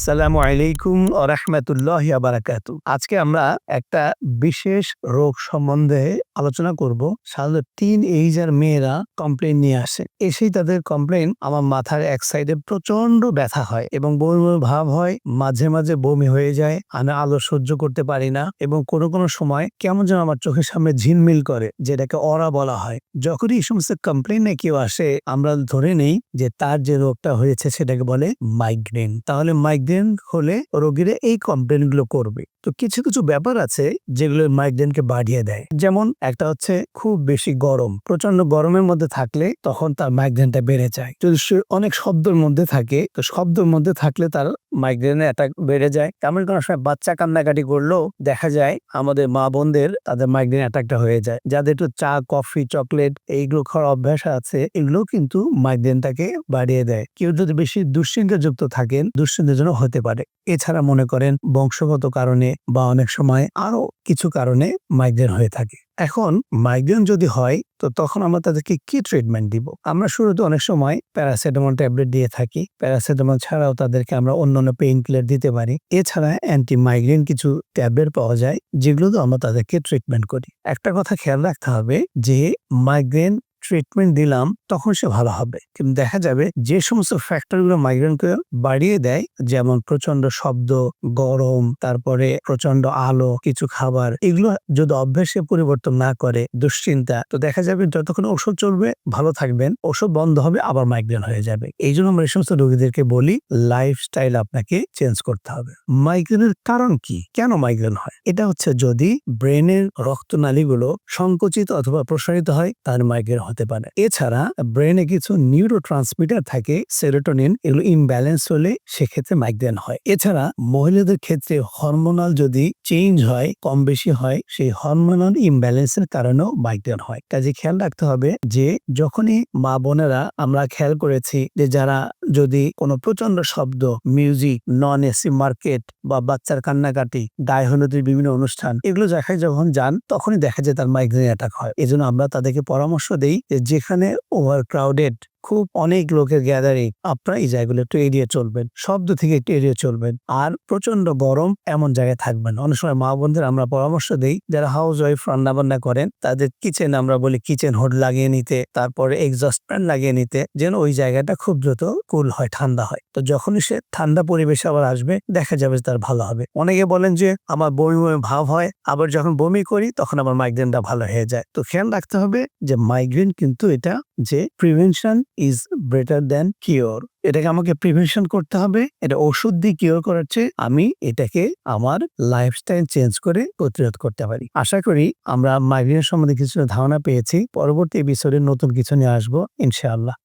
সালামু আলাইকুম রহমতুল্লাহ বারাকাতু আজকে আমরা একটা বিশেষ রোগ সম্বন্ধে আলোচনা করব। সাধারণত টিন এইজার মেয়েরা কমপ্লেন নিয়ে আসে। এসেই তাদের কমপ্লেন আমার মাথার এক সাইডে প্রচণ্ড ব্যথা হয় এবং বমি বমি ভাব হয়, মাঝে মাঝে বমি হয়ে যায়, আমি আলো সহ্য করতে পারি না এবং কোনো কোনো সময় কেমন যেন আমার চোখের সামনে ঝিলমিল করে, যেটাকে অরা বলা হয়। যখনই এই সমস্ত কমপ্লেনে কেউ আসে, আমরা ধরে নেই যে তার যে রোগটা হয়েছে সেটাকে বলে মাইগ্রেন তাহলে মাইগ্রেন হলে রোগীরা এই কমপ্লেনগুলো করবে। তো কিছু কিছু ব্যাপার আছে যেগুলো মাইগ্রেনকে বাড়িয়ে দেয়। যেমন একটা হচ্ছে খুব বেশি গরম। প্রচণ্ড গরমের মধ্যে থাকলে তখন তার মাইগ্রেনটা বেড়ে যায়। যদি অনেক শব্দের মধ্যে থাকে, তো শব্দের মধ্যে থাকলে তার মাইগ্রেনের অ্যাটাক বেড়ে যায়। তেমন কোনো সময় বাচ্চা কান্নাকাটি করলেও দেখা যায় আমাদের মা বোনদের তাদের মাইগ্রেন অ্যাটাকটা হয়ে যায়। যাদের একটু চা কফি চকলেট এইগুলো খাওয়ার অভ্যাস আছে এগুলো কিন্তু মাইগ্রেনটাকে বাড়িয়ে দেয়। কেউ যদি বেশি দুশ্চিন্তাযুক্ত থাকেন, দুশ্চিন্তার জন্য হতে পারে। এছাড়া মনে করেন বংশগত কারণে বা অনেক সময় আরও কিছু কারণে মাইগ্রেন হয়ে থাকে। এখন মাইগ্রেন যদি হয়, তো তখন আমরা তাদেরকে কি ট্রিটমেন্ট দিব? আমরা শুরুতে অনেক সময় প্যারাসিটামল ট্যাবলেট দিয়ে থাকি। প্যারাসিটামল ছাড়াও তাদেরকে আমরা অন্যান্য পেইন কিলার দিতে পারি। এছাড়া অ্যান্টি মাইগ্রেন কিছু ট্যাবলেট পাওয়া যায় যেগুলো আমরা তাদেরকে ট্রিটমেন্ট করি। একটা কথা খেয়াল রাখতে হবে যে মাইগ্রেন ট্রিটমেন্ট দিলাম, তখন সে ভালো হবে। কিন্তু দেখা যাবে যে সমস্ত ফ্যাক্টরগুলো মাইগ্রেনকে বাড়িয়ে দেয়, যেমন প্রচণ্ড শব্দ, গরম, তারপরে প্রচণ্ড আলো, কিছু খাবার, এগুলো যদি অভ্যাসে পরিবর্তন না করে, দুশ্চিন্তা, তো দেখা যাবে যতক্ষণ ওষুধ চলবে, ভালো থাকবেন, ওষুধ বন্ধ হবে, আবার মাইগ্রেন হয়ে যাবে। এই জন্য আমরা এই সমস্ত রোগীদেরকে বলি লাইফস্টাইল আপনাকে চেঞ্জ করতে হবে। মাইগ্রেনের কারণ কি? কেন মাইগ্রেন হয়? এটা হচ্ছে যদি ব্রেনের রক্তনালীগুলো সংকুচিত অথবা প্রসারিত হয়, তাহলে মাইগ্রেন হতে পারে। এছাড়া ব্রেনে কিছু নিউরো ট্রান্সমিটার থাকে সেরোটোনিন এগুলো ইমব্যালেন্স হলে সেক্ষেত্রে মাইগ্রেন হয়। এছাড়া মহিলাদের ক্ষেত্রে হরমোনাল যদি চেঞ্জ হয়, কম বেশি হয়, সেই হরমোনাল ইমব্যালেন্সের কারণেও মাইগ্রেন হয়। কাজে খেয়াল রাখতে হবে যে, যখনই মা বোনেরা, আমরা খেয়াল করেছি যে, যারা যদি কোনো প্রচণ্ড শব্দ মিউজিক নন এসি মার্কেট বা বাচ্চার কান্নাকাটি, গায়ে হলুদের বিভিন্ন অনুষ্ঠান, এগুলো দেখায় যখন যান, তখনই দেখা যায় তার মাইগ্রেন অ্যাটাক হয়। এজন্য আমরা তাদেরকে পরামর্শ দেই যেখানে ওভার ক্রাউডেড খুব অনেক লোকের গ্যাদারিং আপনারা এই জায়গাগুলো একটু এড়িয়ে চলবেন, শব্দ থেকে একটু এড়িয়ে চলবেন, আর প্রচণ্ড গরম এমন জায়গায় থাকবেন। অনেক সময় মা বোনদের আমরা পরামর্শ দিই, যারা হাউস ওয়াইফ রান্না বান্না করেন, তাদের কিচেন আমরা বলি কিচেন হোড লাগিয়ে নিতে, তারপরে এক্সস্ট ফ্যান লাগিয়ে নিতে, যেন ওই জায়গাটা খুব দ্রুত কুল হয়, ঠান্ডা হয়। তো যখনই সে ঠান্ডা পরিবেশে আবার আসবে, দেখা যাবে তার ভালো হবে। অনেকে বলেন যে, আমার বমি বমি ভাব হয়, আবার যখন বমি করি, তখন আমার মাইগ্রেনটা ভালো হয়ে যায়। তো খেয়াল রাখতে হবে যে মাইগ্রেন কিন্তু এটা যে prevention is better than cure এটাকে আমাকে প্রিভেনশন করতে হবে, এটা ওষুধ দিয়ে কিওর করার চেয়ে আমি এটাকে আমার লাইফস্টাইল চেঞ্জ করে প্রতিরোধ করতে পারি। আশা করি আমরা মাইগ্রেনের সম্বন্ধে কিছু ধারণা পেয়েছি, পরবর্তী এপিসোডে নতুন কিছু নিয়ে আসব, ইনশাআল্লাহ।